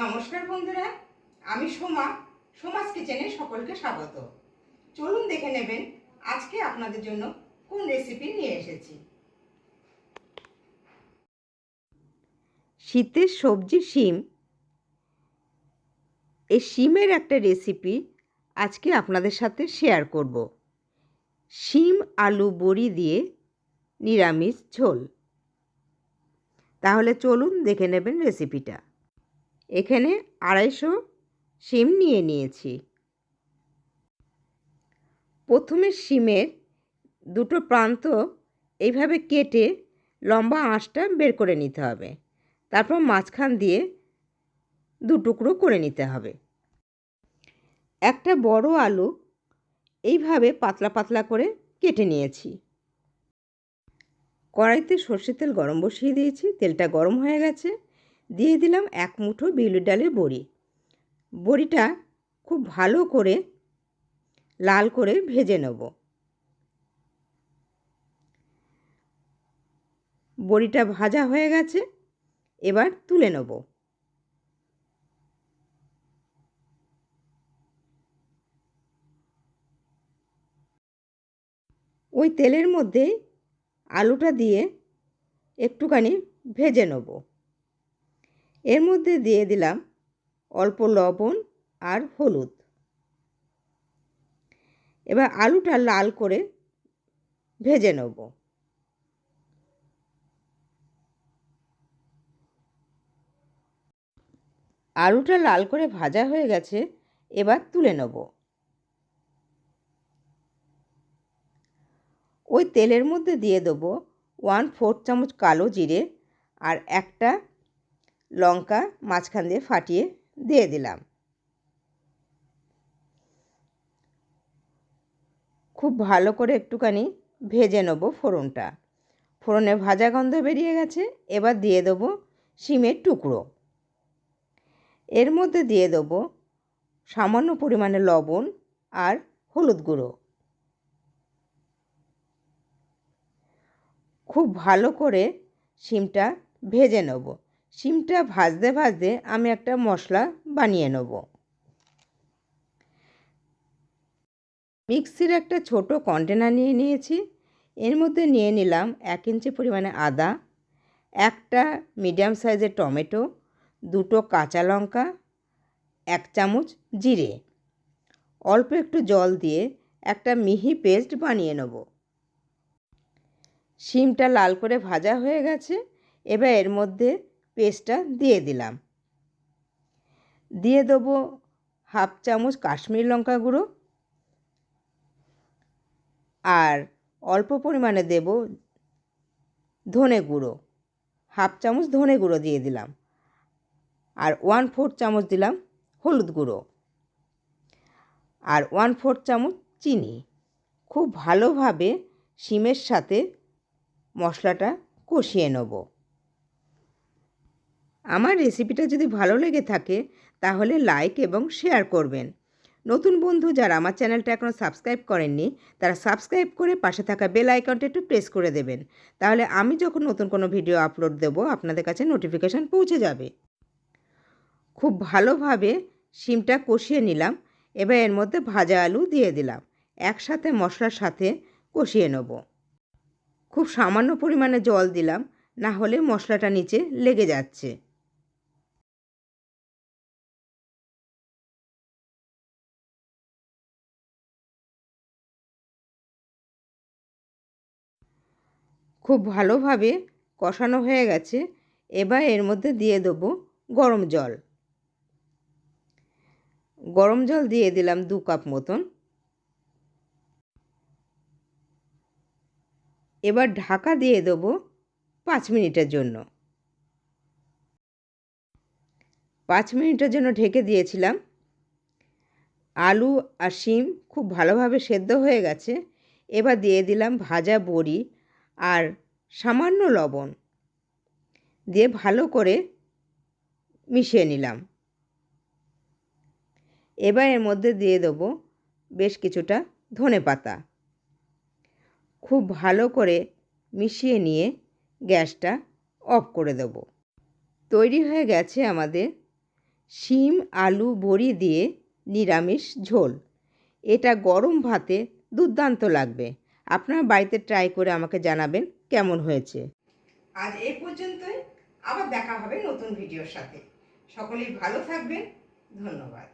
নমস্কার বন্ধুরা, আমি সোমা সোমাস কিচেনে সকলকে স্বাগত। চলুন দেখে নেবেন আজকে আপনাদের জন্য কোন রেসিপি নিয়ে এসেছি। শীতের সবজি শিম। এই শিমের একটা রেসিপি আজকে আপনাদের সাথে শেয়ার করব। শিম, আলু, বড়ি দিয়ে নিরামিষ ঝোল। তাহলে চলুন দেখে নেবেন রেসিপিটা এখানে আড়াইশো শিম নিয়ে নিয়েছি। প্রথমে শিমের দুটো প্রান্ত এইভাবে কেটে লম্বা আঁশটা বের করে নিতে হবে। তারপর মাঝখান দিয়ে দু টুকরো করে নিতে হবে। একটা বড় আলু এইভাবে পাতলা পাতলা করে কেটে নিয়েছি। কড়াইতে সর্ষের তেল গরম বসিয়ে দিয়েছি। তেলটা গরম হয়ে গেছে। দিয়ে দিলাম এক মুঠো বিউলি ডালের বড়ি। বড়িটা খুব ভালো করে লাল করে ভেজে নেব। বড়িটা ভাজা হয়ে গেছে, এবার তুলে নেব। ওই তেলের মধ্যেই আলুটা দিয়ে একটুখানি ভেজে নেব। এর মধ্যে দিয়ে দিলাম অল্প লবণ আর হলুদ। এবার আলুটা লাল করে ভেজে নেব। আলুটা লাল করে ভাজা হয়ে গেছে, এবার তুলে নেব। ওই তেলের মধ্যে দিয়ে দেবো ওয়ান ফোর্থ চামচ কালো জিরে আর একটা লঙ্কা মাঝখান দিয়ে ফাটিয়ে দিয়ে দিলাম। খুব ভালো করে একটুখানি ভেজে নেব ফোড়নটা। ফোড়নে ভাজা গন্ধ বেরিয়ে গেছে, এবার দিয়ে দেবো শিমের টুকরো। এর মধ্যে দিয়ে দেবো সামান্য পরিমাণে লবণ আর হলুদ গুঁড়ো। খুব ভালো করে শিমটা ভেজে নেব। শিমটা ভাজতে ভাজতে আমি একটা মশলা বানিয়ে নেব। মিক্সির একটা ছোট কন্টেনার নিয়ে নিয়েছি। এর মধ্যে নিয়ে নিলাম এক ইঞ্চি পরিমাণে আদা, একটা মিডিয়াম সাইজের টমেটো, দুটো কাঁচা লঙ্কা, এক চামচ জিরে। অল্প একটু জল দিয়ে একটা মিহি পেস্ট বানিয়ে নেব। শিমটা লাল করে ভাজা হয়ে গেছে। এবার এর মধ্যে পেস্টটা দিয়ে দিলাম। দিয়ে দেবো হাফ চামচ কাশ্মীর লঙ্কা গুঁড়ো। আর অল্প পরিমাণে দেব ধনে গুঁড়ো। হাফ চামচ ধনে গুঁড়ো দিয়ে দিলাম। আর ওয়ান ফোর্থ চামচ দিলাম হলুদ গুঁড়ো। আর ওয়ান ফোর্থ চামচ চিনি। খুব ভালোভাবে শিমের সাথে মশলাটা কষিয়ে নেব। আমার রেসিপিটা যদি ভালো লেগে থাকে, তাহলে লাইক এবং শেয়ার করবেন। নতুন বন্ধু যারা আমার চ্যানেলটা এখনও সাবস্ক্রাইব করেননি, তারা সাবস্ক্রাইব করে পাশে থাকা বেল আইকনটা একটু প্রেস করে দেবেন। তাহলে আমি যখন নতুন কোনো ভিডিও আপলোড দেবো, আপনাদের কাছে নোটিফিকেশান পৌঁছে যাবে। খুব ভালোভাবে শিমটা কষিয়ে নিলাম, এবার এর মধ্যে ভাজা আলু দিয়ে দিলাম। একসাথে মশলার সাথে কষিয়ে নেব। খুব সামান্য পরিমাণে জল দিলাম, না হলে মশলাটা নিচে লেগে যাচ্ছে। খুব ভালোভাবে কষানো হয়ে গেছে। এবার এর মধ্যে দিয়ে দেবো গরম জল। গরম জল দিয়ে দিলাম দু কাপ মতন। এবার ঢাকা দিয়ে দেবো পাঁচ মিনিটের জন্য। পাঁচ মিনিটের জন্য ঢেকে দিয়েছিলাম। আলু আর শিম খুব ভালোভাবে সেদ্ধ হয়ে গেছে। এবার দিয়ে দিলাম ভাজা বড়ি আর সামান্য লবণ দিয়ে ভালো করে মিশিয়ে নিলাম। এবার এর মধ্যে দিয়ে দেবো বেশ কিছুটা ধনে পাতা। খুব ভালো করে মিশিয়ে নিয়ে গ্যাসটা অফ করে দেব। তৈরি হয়ে গেছে আমাদের শিম, আলু, বড়ি দিয়ে নিরামিষ ঝোল। এটা গরম ভাতে দুর্দান্ত লাগবে। আপনার বাড়িতে ট্রাই করে আমাকে জানাবেন কেমন হয়েছে। আজ এ পর্যন্তই, আবার দেখা হবে নতুন ভিডিওর সাথে। সকলেই ভালো থাকবেন, ধন্যবাদ।